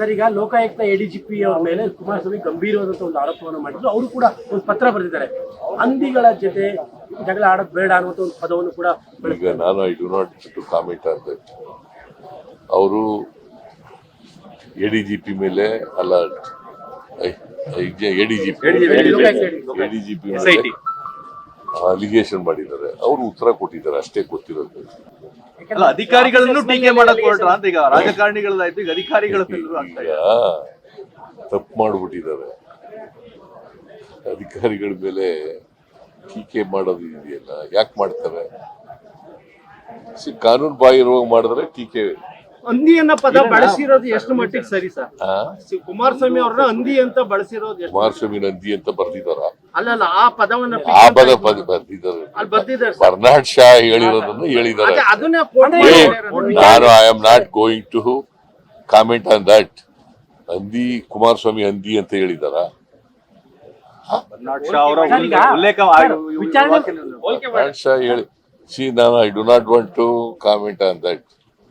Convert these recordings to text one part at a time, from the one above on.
Sir ಈಗ Lokayukta ADGP ಅವರ ಮೇಲೆ ಕುಮಾರಸ್ವಾಮಿ ಗಂಭೀರವಾದಂತಹ ಒಂದು ಆರೋಪವನ್ನು ಮಾಡಿದ್ರು. ಅವರು ಕೂಡ ಒಂದು ಪತ್ರ ಬರೆದಿದ್ದಾರೆ. ಹಂದಿಗಳ ಜೊತೆ ಜಗಳ ಆಡೋದು ಬೇಡ ಅನ್ನುವಂಥ ಒಂದು ಪದವನ್ನು ಕೂಡ ಈಗ ನಾನು I do not to comment on that ಅವರು ಎ ಡಿ ಜಿ ಪಿ ಮೇಲೆ ಅಲ್ಲ A D G P A D G P allegation ಮಾಡಿದ್ದಾರೆ. ಅವರು ಉತ್ತರ ಕೊಟ್ಟಿದ್ದಾರೆ ಅಷ್ಟೇ ಗೊತ್ತಿರೋದು. ಅಲ್ಲ ಅಧಿಕಾರಿಗಳನ್ನು ಟೀಕೆ ಮಾಡಕ್ ಹೊರಟ್ರ ಅಂತ ಈಗ ರಾಜಕಾರಣಿಗಳದಾಯ್ತು ಈಗ ಅಧಿಕಾರಿಗಳ ಈಗ ತಪ್ಪು ಮಾಡಿಬಿಟ್ಟಿದ್ದಾರೆ. ಅಧಿಕಾರಿಗಳ ಮೇಲೆ ಟೀಕೆ ಮಾಡೋದು ಇದೆಯಲ್ಲ ಯಾಕೆ ಮಾಡ್ತಾರೆ? ಸಿ ಕಾನೂನು ಬಾಹಿರವಾಗಿ ಮಾಡಿದ್ರೆ ಟೀಕೆ ಹಂದಿ ಅನ್ನೋ ಪದ ಬಳಸಿರೋದು ಎಷ್ಟು ಮಟ್ಟಿಗೆ ಸರಿ ಸರ್? ಕುಮಾರಸ್ವಾಮಿ ಅವ್ರನ್ನ ಹಂದಿ ಅಂತ ಬಳಸಿರೋದು ಎಷ್ಟು ಕುಮಾರಸ್ವಾಮಿ ನಂದಿ ಅಂತ ಬರ್ದಿದಾರ ಅಲ್ಲ ಅಲ್ಲ ಆ ಪದವನ್ನ ಆ ಪದ ಪದ ಬರ್ದಿದ್ದಾರೆ. ಅಲ್ಲಿ ಬರ್ದಿದ್ದಾರೆ ಬರ್ನಾಡ್ ಶಾ ಹೇಳಿರೋದನ್ನ ಹೇಳಿದ್ದಾರೆ. ಅದೇ ಅದನ್ನ ನಾನು I am not going to comment on that ಹಂದಿ ಕುಮಾರಸ್ವಾಮಿ ಹಂದಿ ಅಂತ ಹೇಳಿದಾರ ಶಾ ಹೇಳಿ. ಸಿ ನಾನು I do not want to comment on that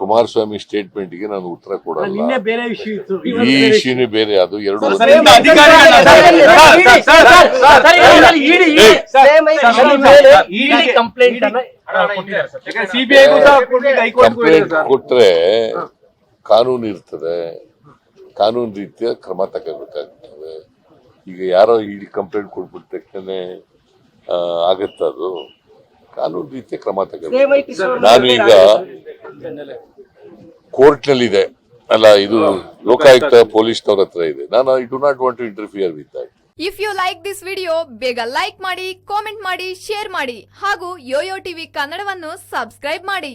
Kumaraswamy ಸ್ಟೇಟ್ಮೆಂಟ್ಗೆ ನಾನು ಉತ್ತರ ಕೊಡಲ್ಲ ಬೇರೆ ಇತ್ತು ಈ ಇಶ್ಯೂನೇ ಬೇರೆ ಅದು ಎರಡು ಕಂಪ್ಲೇಂಟ್ ಕೊಟ್ರೆ ಕಾನೂನು ಇರ್ತದೆ ಕಾನೂನು ರೀತಿಯ ಕ್ರಮ ತಗೋಬೇಕಾಗ್ತದೆ ಈಗ ಯಾರೋ ಇಡಿ ಕಂಪ್ಲೇಂಟ್ ಕೊಟ್ಬಿಟ್ಟ ತಕ್ಷಣ ಆಗತ್ತದು ಕಾನೂನು ರೀತಿಯ ಕ್ರಮ ತಗೋಬೇಕು ನಾನು ಈಗ ಕೋರ್ಟ್ನಲ್ಲಿ ಇದೆ ಅಲ್ಲ ಇದು ಲೋಕಾಯುಕ್ತ ಪೊಲೀಸ್ನವ್ರ ಹತ್ರ ಇದೆ. ನಾನು I do not want to interfere with that if you like this video ಬೇಗ ಲೈಕ್ ಮಾಡಿ ಕಾಮೆಂಟ್ ಮಾಡಿ ಶೇರ್ ಮಾಡಿ ಹಾಗೂ ಯೋಯೋ ಟಿವಿ ಕನ್ನಡವನ್ನು ಸಬ್ಸ್ಕ್ರೈಬ್ ಮಾಡಿ.